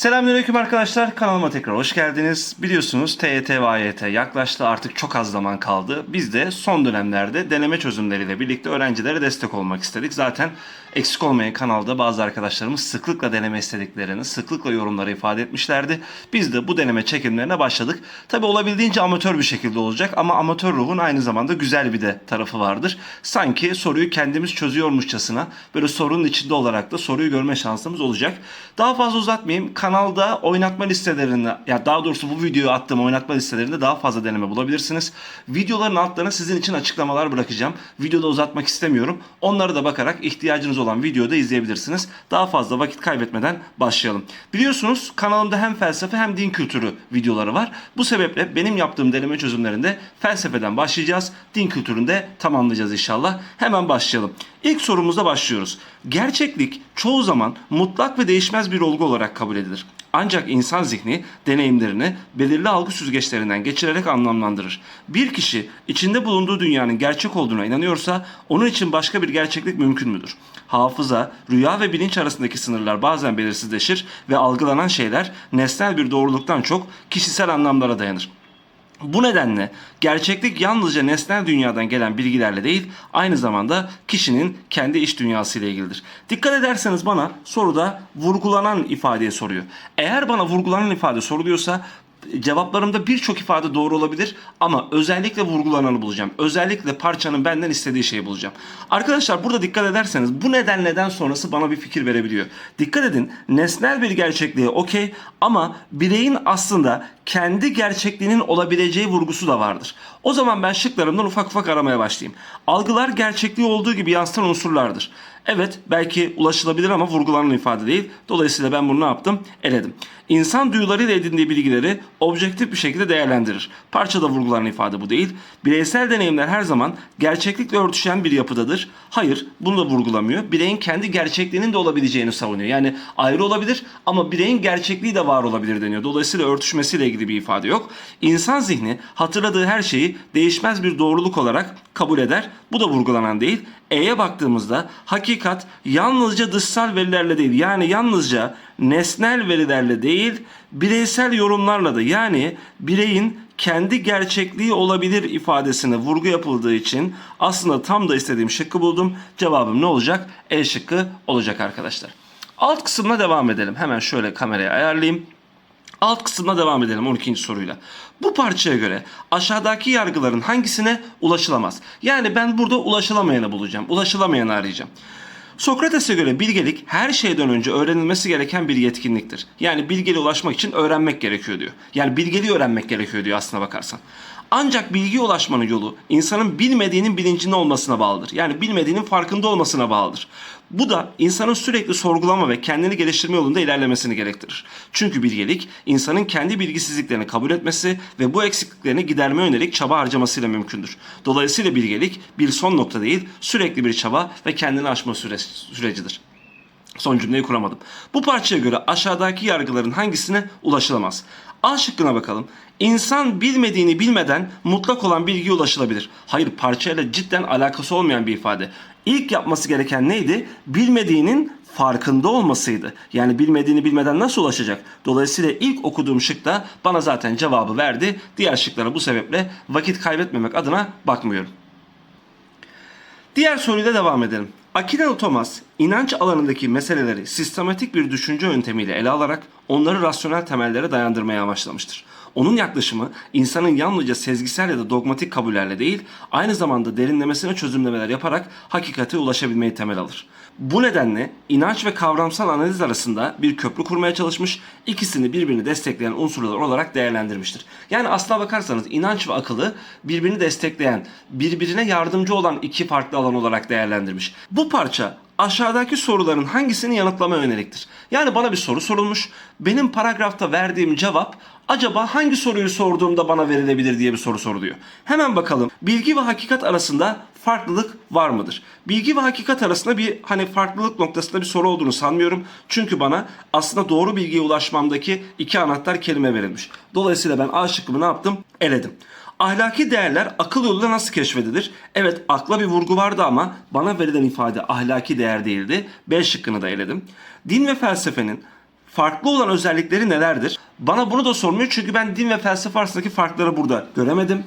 Selamünaleyküm arkadaşlar. Kanalıma tekrar hoş geldiniz. Biliyorsunuz TYT ve AYT yaklaştı. Artık çok az zaman kaldı. Biz de son dönemlerde deneme çözümleriyle birlikte öğrencilere destek olmak istedik. Zaten eksik olmayan kanalda bazı arkadaşlarımız sıklıkla deneme istediklerini, sıklıkla yorumları ifade etmişlerdi. Biz de bu deneme çekimlerine başladık. Tabi olabildiğince amatör bir şekilde olacak ama amatör ruhun aynı zamanda güzel bir de tarafı vardır. Sanki soruyu kendimiz çözüyormuşçasına böyle sorunun içinde olarak da soruyu görme şansımız olacak. Daha fazla uzatmayayım. Kanalda oynatma listelerinde ya daha doğrusu bu videoyu attığım oynatma listelerinde daha fazla deneme bulabilirsiniz. Videoların altlarına sizin için açıklamalar bırakacağım. Videoda uzatmak istemiyorum. Onları da bakarak ihtiyacınız olan videoda izleyebilirsiniz. Daha fazla vakit kaybetmeden başlayalım. Biliyorsunuz kanalımda hem felsefe hem din kültürü videoları var. Bu sebeple benim yaptığım deneme çözümlerinde felsefeden başlayacağız. Din kültüründe tamamlayacağız inşallah. Hemen başlayalım. İlk sorumuzda başlıyoruz. Gerçeklik çoğu zaman mutlak ve değişmez bir olgu olarak kabul edilir. Ancak insan zihni deneyimlerini belirli algı süzgeçlerinden geçirerek anlamlandırır. Bir kişi içinde bulunduğu dünyanın gerçek olduğuna inanıyorsa onun için başka bir gerçeklik mümkün müdür? Hafıza, rüya ve bilinç arasındaki sınırlar bazen belirsizleşir ve algılanan şeyler nesnel bir doğruluktan çok kişisel anlamlara dayanır. Bu nedenle gerçeklik yalnızca nesnel dünyadan gelen bilgilerle değil, aynı zamanda kişinin kendi iç dünyası ile ilgilidir. Dikkat ederseniz bana soruda vurgulanan ifadeye soruyor. Eğer bana vurgulanan ifade soruluyorsa cevaplarımda birçok ifade doğru olabilir ama özellikle vurgulananı bulacağım. Özellikle parçanın benden istediği şeyi bulacağım. Arkadaşlar burada dikkat ederseniz bu neden neden sonrası bana bir fikir verebiliyor. Dikkat edin nesnel bir gerçekliğe okey ama bireyin aslında kendi gerçekliğinin olabileceği vurgusu da vardır. O zaman ben şıklarımdan ufak ufak aramaya başlayayım. Algılar gerçekliği olduğu gibi yansıtan unsurlardır. Evet belki ulaşılabilir ama vurgulanan ifade değil. Dolayısıyla ben bunu ne yaptım? Eledim. İnsan duyularıyla edindiği bilgileri objektif bir şekilde değerlendirir. Parçada vurgulanan ifade bu değil. Bireysel deneyimler her zaman gerçeklikle örtüşen bir yapıdadır. Hayır bunu da vurgulamıyor. Bireyin kendi gerçekliğinin de olabileceğini savunuyor. Yani ayrı olabilir ama bireyin gerçekliği de var olabilir deniyor. Dolayısıyla örtüşmesiyle ilgili bir ifade yok. İnsan zihni hatırladığı her şeyi değişmez bir doğruluk olarak kabul eder. Bu da vurgulanan değil. E'ye baktığımızda hakikat yalnızca dışsal verilerle değil yani yalnızca nesnel verilerle değil bireysel yorumlarla da yani bireyin kendi gerçekliği olabilir ifadesine vurgu yapıldığı için aslında tam da istediğim şıkkı buldum. Cevabım ne olacak? E şıkkı olacak arkadaşlar. Alt kısımla devam edelim. Hemen şöyle kamerayı ayarlayayım. Alt kısımda devam edelim 12. soruyla. Bu parçaya göre aşağıdaki yargıların hangisine ulaşılamaz? Yani ben burada ulaşılamayanı bulacağım. Ulaşılamayanı arayacağım. Sokrates'e göre bilgelik her şeyden önce öğrenilmesi gereken bir yetkinliktir. Yani bilgeliğe ulaşmak için öğrenmek gerekiyor diyor. Yani bilgeliği öğrenmek gerekiyor diyor aslına bakarsan. Ancak bilgiye ulaşmanın yolu insanın bilmediğinin bilincinde olmasına bağlıdır. Yani bilmediğinin farkında olmasına bağlıdır. Bu da insanın sürekli sorgulama ve kendini geliştirme yolunda ilerlemesini gerektirir. Çünkü bilgelik insanın kendi bilgisizliklerini kabul etmesi ve bu eksikliklerini gidermeye yönelik çaba harcamasıyla mümkündür. Dolayısıyla bilgelik bir son nokta değil, sürekli bir çaba ve kendini aşma süre- sürecidir. Son cümleyi kuramadım. Bu parçaya göre aşağıdaki yargıların hangisine ulaşılamaz? A şıkkına bakalım. İnsan bilmediğini bilmeden mutlak olan bilgiye ulaşılabilir. Hayır parçayla cidden alakası olmayan bir ifade. İlk yapması gereken neydi? Bilmediğinin farkında olmasıydı. Yani bilmediğini bilmeden nasıl ulaşacak? Dolayısıyla ilk okuduğum şıkta bana zaten cevabı verdi. Diğer şıklara bu sebeple vakit kaybetmemek adına bakmıyorum. Diğer soruyla devam edelim. Aquilino Thomas, inanç alanındaki meseleleri sistematik bir düşünce yöntemiyle ele alarak onları rasyonel temellere dayandırmaya amaçlamıştır. Onun yaklaşımı insanın yalnızca sezgisel ya da dogmatik kabullerle değil, aynı zamanda derinlemesine çözümlemeler yaparak hakikate ulaşabilmeyi temel alır. Bu nedenle inanç ve kavramsal analiz arasında bir köprü kurmaya çalışmış, ikisini birbirini destekleyen unsurlar olarak değerlendirmiştir. Yani aslına bakarsanız inanç ve akıllı birbirini destekleyen, birbirine yardımcı olan iki farklı alan olarak değerlendirmiş. Bu parça aşağıdaki soruların hangisini yanıtlamaya yöneliktir? Yani bana bir soru sorulmuş. Benim paragrafta verdiğim cevap acaba hangi soruyu sorduğumda bana verilebilir diye bir soru soruluyor. Hemen bakalım. Bilgi ve hakikat arasında farklılık var mıdır? Bilgi ve hakikat arasında bir hani farklılık noktasında bir soru olduğunu sanmıyorum. Çünkü bana aslında doğru bilgiye ulaşmamdaki iki anahtar kelime verilmiş. Dolayısıyla ben A şıkkımı ne yaptım? Eledim. Ahlaki değerler akıl yoluyla nasıl keşfedilir? Evet akla bir vurgu vardı ama bana verilen ifade ahlaki değer değildi. B şıkkını da eledim. Din ve felsefenin farklı olan özellikleri nelerdir? Bana bunu da sormuyor çünkü ben din ve felsefe arasındaki farkları burada göremedim.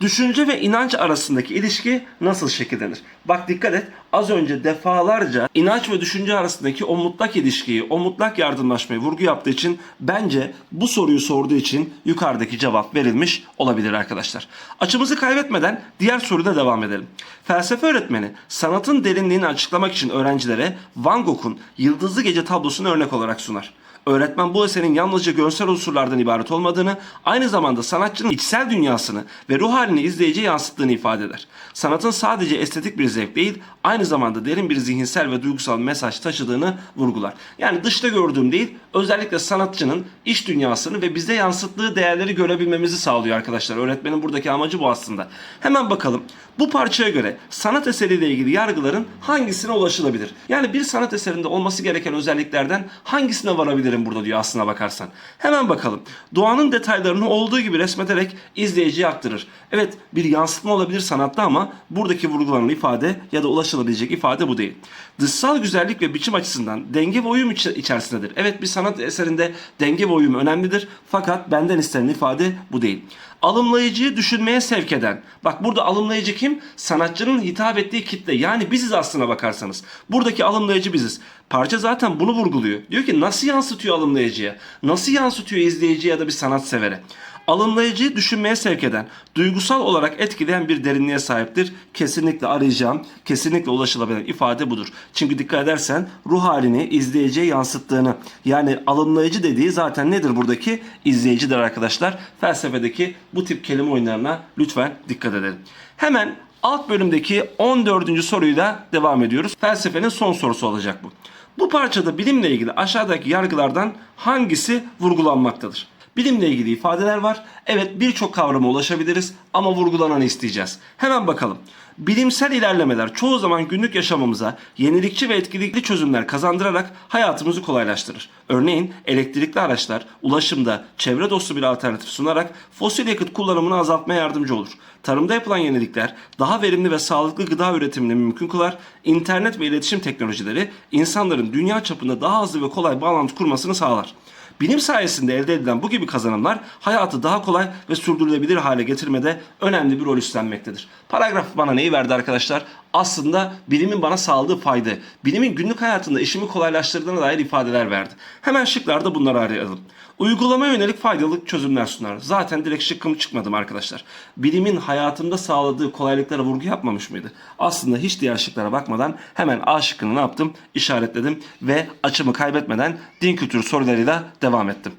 Düşünce ve inanç arasındaki ilişki nasıl şekillenir? Bak dikkat et. Az önce defalarca inanç ve düşünce arasındaki o mutlak ilişkiyi, o mutlak yardımlaşmayı vurgu yaptığı için bence bu soruyu sorduğu için yukarıdaki cevap verilmiş olabilir arkadaşlar. Açımızı kaybetmeden diğer soruyla devam edelim. Felsefe öğretmeni sanatın derinliğini açıklamak için öğrencilere Van Gogh'un Yıldızlı Gece tablosunu örnek olarak sunar. Öğretmen bu eserin yalnızca görsel unsurlardan ibaret olmadığını, aynı zamanda sanatçının içsel dünyasını ve ruh halini izleyiciye yansıttığını ifade eder. Sanatın sadece estetik bir zevk değil, aynı zamanda derin bir zihinsel ve duygusal mesaj taşıdığını vurgular. Yani dışta gördüğüm değil, özellikle sanatçının iç dünyasını ve bize yansıttığı değerleri görebilmemizi sağlıyor arkadaşlar. Öğretmenin buradaki amacı bu aslında. Hemen bakalım. Bu parçaya göre sanat eseriyle ilgili yargıların hangisine ulaşılabilir? Yani bir sanat eserinde olması gereken özelliklerden hangisine varabilirim burada diyor aslına bakarsan. Hemen bakalım. Doğanın detaylarını olduğu gibi resmederek izleyiciye aktarır. Evet bir yansıtma olabilir sanatta ama buradaki vurgulanan ifade ya da ulaşılabilecek ifade bu değil. Dışsal güzellik ve biçim açısından denge ve uyum içerisindedir. Evet bir sanat eserinde denge ve uyum önemlidir fakat benden istenen ifade bu değil. Alımlayıcıyı düşünmeye sevk eden. Bak burada alımlayıcı kim? Sanatçının hitap ettiği kitle. Yani biziz aslına bakarsanız. Buradaki alımlayıcı biziz. Parça zaten bunu vurguluyor. Diyor ki nasıl yansıtıyor alımlayıcıya? Nasıl yansıtıyor izleyiciye ya da bir sanatsevere? Alımlayıcıyı düşünmeye sevk eden, duygusal olarak etkileyen bir derinliğe sahiptir. Kesinlikle arayacağım, kesinlikle ulaşılabilen ifade budur. Çünkü dikkat edersen ruh halini izleyiciye yansıttığını, yani alımlayıcı dediği zaten nedir buradaki? İzleyicidir arkadaşlar. Felsefedeki bu tip kelime oyunlarına lütfen dikkat edelim. Hemen alt bölümdeki 14. soruyla devam ediyoruz. Felsefenin son sorusu olacak bu. Bu parçada bilimle ilgili aşağıdaki yargılardan hangisi vurgulanmaktadır? Bilimle ilgili ifadeler var. Evet birçok kavrama ulaşabiliriz ama vurgulananı isteyeceğiz. Hemen bakalım. Bilimsel ilerlemeler çoğu zaman günlük yaşamımıza yenilikçi ve etkilikli çözümler kazandırarak hayatımızı kolaylaştırır. Örneğin elektrikli araçlar ulaşımda çevre dostu bir alternatif sunarak fosil yakıt kullanımını azaltmaya yardımcı olur. Tarımda yapılan yenilikler daha verimli ve sağlıklı gıda üretimini mümkün kılar. İnternet ve iletişim teknolojileri insanların dünya çapında daha hızlı ve kolay bağlantı kurmasını sağlar. Bilim sayesinde elde edilen bu gibi kazanımlar hayatı daha kolay ve sürdürülebilir hale getirmede önemli bir rol üstlenmektedir. Paragraf bana neyi verdi arkadaşlar? Aslında bilimin bana sağladığı fayda, bilimin günlük hayatında işimi kolaylaştırdığına dair ifadeler verdi. Hemen şıklarda bunları arayalım. Uygulama yönelik faydalı çözümler sunar. Zaten direkt şıkkım çıkmadım arkadaşlar. Bilimin hayatımda sağladığı kolaylıklara vurgu yapmamış mıydı? Aslında hiç diğer şıklara bakmadan hemen A şıkkını ne yaptım? İşaretledim ve açımı kaybetmeden din kültürü sorularıyla devam ettim.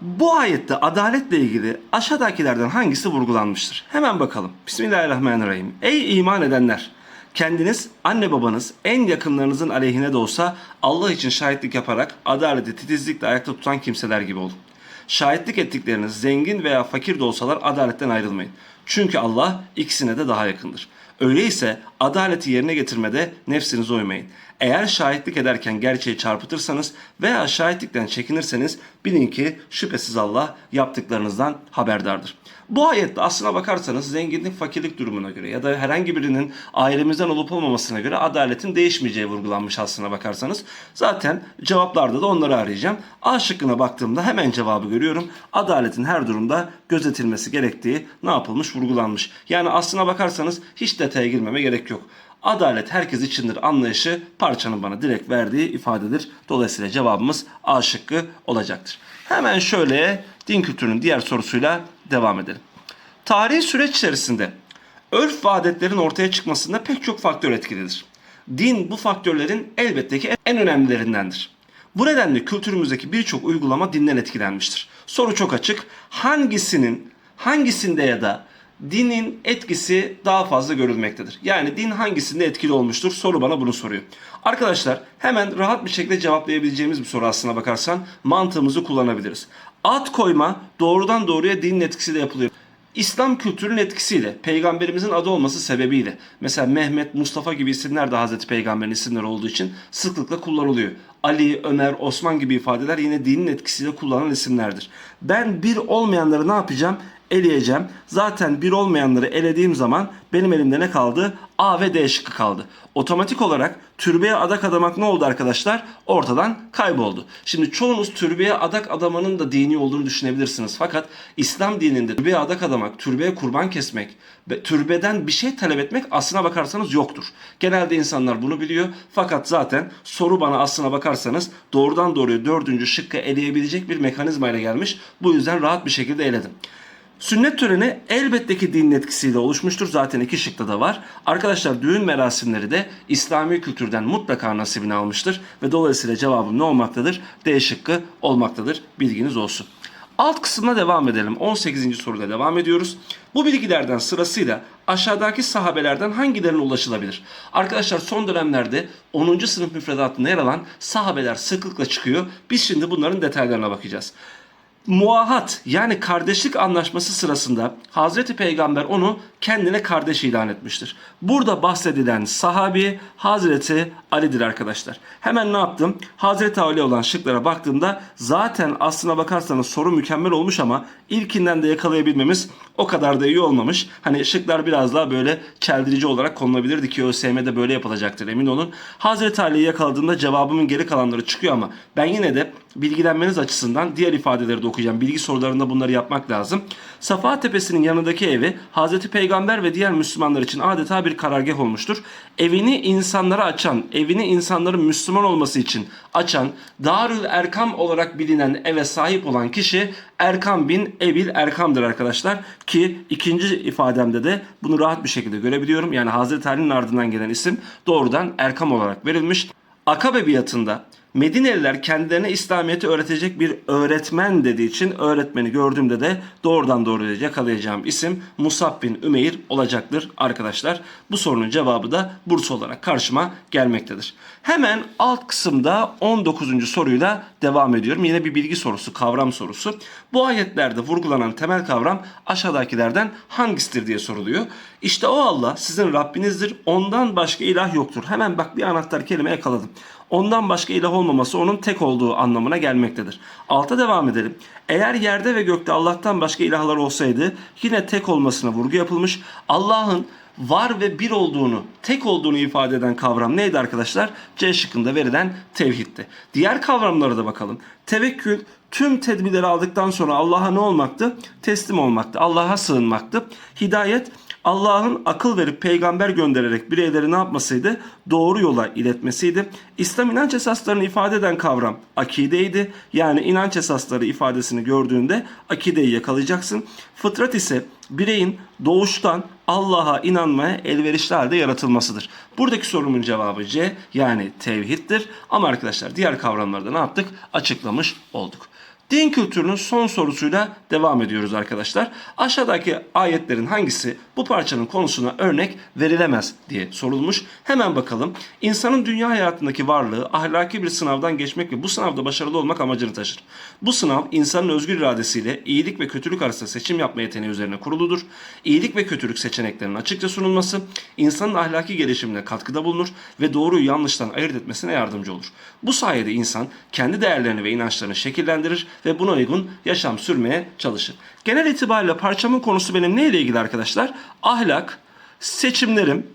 Bu ayette adaletle ilgili aşağıdakilerden hangisi vurgulanmıştır? Hemen bakalım. Bismillahirrahmanirrahim. Ey iman edenler! Kendiniz, anne babanız, en yakınlarınızın aleyhine de olsa Allah için şahitlik yaparak adaleti titizlikle ayakta tutan kimseler gibi olun. Şahitlik ettikleriniz zengin veya fakir de olsalar adaletten ayrılmayın. Çünkü Allah ikisine de daha yakındır. Öyleyse adaleti yerine getirmede nefsinize uymayın. Eğer şahitlik ederken gerçeği çarpıtırsanız veya şahitlikten çekinirseniz bilin ki şüphesiz Allah yaptıklarınızdan haberdardır. Bu ayette aslına bakarsanız zenginlik fakirlik durumuna göre ya da herhangi birinin ailemizden olup olmamasına göre adaletin değişmeyeceği vurgulanmış aslına bakarsanız. Zaten cevaplarda da onları arayacağım. A şıkkına baktığımda hemen cevabı görüyorum. Adaletin her durumda gözetilmesi gerektiği ne yapılmış vurgulanmış. Yani aslına bakarsanız hiç detaya girmeme gerek yok. Adalet herkes içindir anlayışı parçanın bana direkt verdiği ifadedir. Dolayısıyla cevabımız A şıkkı olacaktır. Hemen şöyle din kültürünün diğer sorusuyla devam edelim. Tarihi süreç içerisinde örf ve adetlerin ortaya çıkmasında pek çok faktör etkilidir. Din bu faktörlerin elbette ki en önemlilerindendir. Bu nedenle kültürümüzdeki birçok uygulama dinden etkilenmiştir. Soru çok açık. Hangisinin, hangisinde ya da dinin etkisi daha fazla görülmektedir? Yani din hangisinde etkili olmuştur? Soru bana bunu soruyor. Arkadaşlar hemen rahat bir şekilde cevaplayabileceğimiz bir soru aslına bakarsan mantığımızı kullanabiliriz. Ad koyma doğrudan doğruya dinin etkisiyle yapılıyor. İslam kültürünün etkisiyle, peygamberimizin adı olması sebebiyle, mesela Mehmet, Mustafa gibi isimler de Hazreti Peygamber'in isimleri olduğu için sıklıkla kullanılıyor. Ali, Ömer, Osman gibi ifadeler yine dinin etkisiyle kullanılan isimlerdir. Ben bir olmayanları ne yapacağım? Eleyeceğim. Zaten bir olmayanları elediğim zaman benim elimde ne kaldı? A ve D şıkkı kaldı. Otomatik olarak türbeye adak adamak ne oldu arkadaşlar? Ortadan kayboldu. Şimdi çoğunuz türbeye adak adamanın da dini olduğunu düşünebilirsiniz. Fakat İslam dininde türbeye adak adamak, türbeye kurban kesmek, türbeden bir şey talep etmek aslına bakarsanız yoktur. Genelde insanlar bunu biliyor. Fakat zaten soru bana aslına bakarsanız doğrudan doğruya dördüncü şıkkı eleyebilecek bir mekanizmayla gelmiş. Bu yüzden rahat bir şekilde eledim. Sünnet töreni elbette ki dinin etkisiyle oluşmuştur. Zaten iki şıkta da var. Arkadaşlar düğün merasimleri de İslami kültürden mutlaka nasibini almıştır. Ve dolayısıyla cevabım ne olmaktadır? D şıkkı olmaktadır. Bilginiz olsun. Alt kısmına devam edelim. 18. soruyla devam ediyoruz. Bu bilgilerden sırasıyla aşağıdaki sahabelerden hangilerine ulaşılabilir? Arkadaşlar son dönemlerde 10. sınıf müfredatında yer alan sahabeler sıklıkla çıkıyor. Biz şimdi bunların detaylarına bakacağız. Muahat yani kardeşlik anlaşması sırasında Hazreti Peygamber onu kendine kardeş ilan etmiştir. Burada bahsedilen sahabi Hazreti Ali'dir arkadaşlar. Hemen ne yaptım? Hazreti Ali olan şıklara baktığımda zaten aslına bakarsanız soru mükemmel olmuş ama ilkinden de yakalayabilmemiz o kadar da iyi olmamış. Hani şıklar biraz daha böyle çeldirici olarak konulabilirdi ki ÖSYM'de böyle yapılacaktır emin olun. Hazreti Ali'yi yakaladığımda cevabımın geri kalanları çıkıyor ama ben yine de bilgilenmeniz açısından diğer ifadeleri de okuyacağım. Bilgi sorularında bunları yapmak lazım. Safa Tepesi'nin yanındaki evi Hazreti Peygamber ve diğer Müslümanlar için adeta bir karargah olmuştur. Evini insanlara açan, evini insanların Müslüman olması için açan, Darül Erkam olarak bilinen eve sahip olan kişi Erkam bin Ebil Erkam'dır arkadaşlar. Ki ikinci ifademde de bunu rahat bir şekilde görebiliyorum. Yani Hazreti Ali'nin ardından gelen isim doğrudan Erkam olarak verilmiş. Akabe biatında Medineliler kendilerine İslamiyet'i öğretecek bir öğretmen dediği için öğretmeni gördüğümde de doğrudan doğruya yakalayacağım isim Musab bin Ümeyr olacaktır arkadaşlar. Bu sorunun cevabı da Bursa olarak karşıma gelmektedir. Hemen alt kısımda 19. soruyla devam ediyorum. Yine bir bilgi sorusu, kavram sorusu. Bu ayetlerde vurgulanan temel kavram aşağıdakilerden hangisidir diye soruluyor. İşte o Allah sizin Rabbinizdir. Ondan başka ilah yoktur. Hemen bak bir anahtar kelime yakaladım. Ondan başka ilah olmaması onun tek olduğu anlamına gelmektedir. Alta devam edelim. Eğer yerde ve gökte Allah'tan başka ilahlar olsaydı yine tek olmasına vurgu yapılmış. Allah'ın var ve bir olduğunu, tek olduğunu ifade eden kavram neydi arkadaşlar? C şıkkında verilen tevhiddi. Diğer kavramlara da bakalım. Tevekkül tüm tedbirleri aldıktan sonra Allah'a ne olmaktı? Teslim olmaktı. Allah'a sığınmaktı. Hidayet Allah'ın akıl verip peygamber göndererek bireyleri ne yapmasıydı? Doğru yola iletmesiydi. İslam inanç esaslarını ifade eden kavram akideydi. Yani inanç esasları ifadesini gördüğünde akideyi yakalayacaksın. Fıtrat ise bireyin doğuştan Allah'a inanmaya elverişli halde yaratılmasıdır. Buradaki sorumun cevabı C yani tevhiddir. Ama arkadaşlar diğer kavramlarda ne yaptık? Açıklamış olduk. Din kültürünün son sorusuyla devam ediyoruz arkadaşlar. Aşağıdaki ayetlerin hangisi bu parçanın konusuna örnek verilemez diye sorulmuş. Hemen bakalım. İnsanın dünya hayatındaki varlığı ahlaki bir sınavdan geçmek ve bu sınavda başarılı olmak amacını taşır. Bu sınav insanın özgür iradesiyle iyilik ve kötülük arasında seçim yapma yeteneği üzerine kuruludur. İyilik ve kötülük seçeneklerinin açıkça sunulması insanın ahlaki gelişimine katkıda bulunur ve doğruyu yanlıştan ayırt etmesine yardımcı olur. Bu sayede insan kendi değerlerini ve inançlarını şekillendirir ve buna uygun yaşam sürmeye çalışır. Genel itibariyle parçamın konusu benim neyle ilgili arkadaşlar? Ahlak, seçimlerim,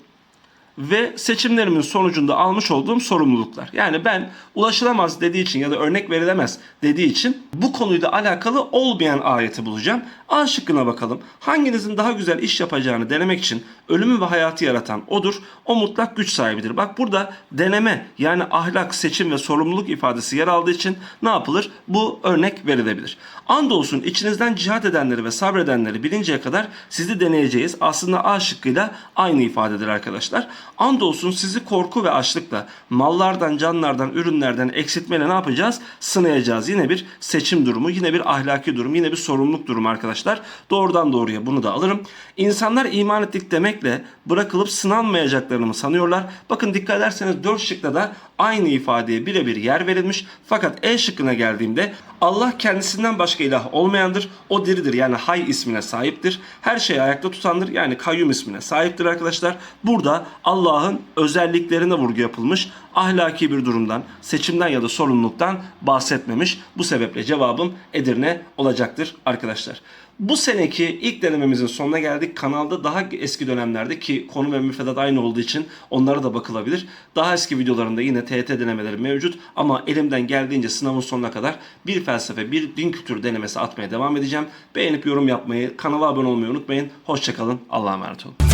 ve seçimlerimin sonucunda almış olduğum sorumluluklar. Yani ben ulaşılamaz dediği için ya da örnek verilemez dediği için bu konuyla alakalı olmayan ayeti bulacağım. A şıkkına bakalım. Hanginizin daha güzel iş yapacağını denemek için ölümü ve hayatı yaratan odur. O mutlak güç sahibidir. Bak burada deneme yani ahlak, seçim ve sorumluluk ifadesi yer aldığı için ne yapılır? Bu örnek verilebilir. Andolsun içinizden cihat edenleri ve sabredenleri bilinceye kadar sizi deneyeceğiz. Aslında A şıkkıyla aynı ifadedir arkadaşlar. Andolsun sizi korku ve açlıkla mallardan, canlardan, ürünlerden eksiltmeyle ne yapacağız? Sınayacağız. Yine bir seçim durumu, yine bir ahlaki durum, yine bir sorumluluk durumu arkadaşlar. Doğrudan doğruya bunu da alırım. İnsanlar iman ettik demekle bırakılıp sınanmayacaklarını mı sanıyorlar? Bakın dikkat ederseniz 4 şıkta da aynı ifadeye birebir yer verilmiş. Fakat E şıkkına geldiğimde Allah kendisinden başka ilah olmayandır. O diridir yani hay ismine sahiptir. Her şeyi ayakta tutandır yani kayyum ismine sahiptir arkadaşlar. Burada Allah'ın özelliklerine vurgu yapılmış. Ahlaki bir durumdan, seçimden ya da sorumluluktan bahsetmemiş. Bu sebeple cevabım Edirne olacaktır arkadaşlar. Bu seneki ilk denememizin sonuna geldik. Kanalda daha eski dönemlerde ki konu ve müfredat aynı olduğu için onlara da bakılabilir. Daha eski videolarında yine TET denemeleri mevcut ama elimden geldiğince sınavın sonuna kadar bir felsefe, bir din kültürü denemesi atmaya devam edeceğim. Beğenip yorum yapmayı, kanala abone olmayı unutmayın. Hoşçakalın. Allah'a emanet olun.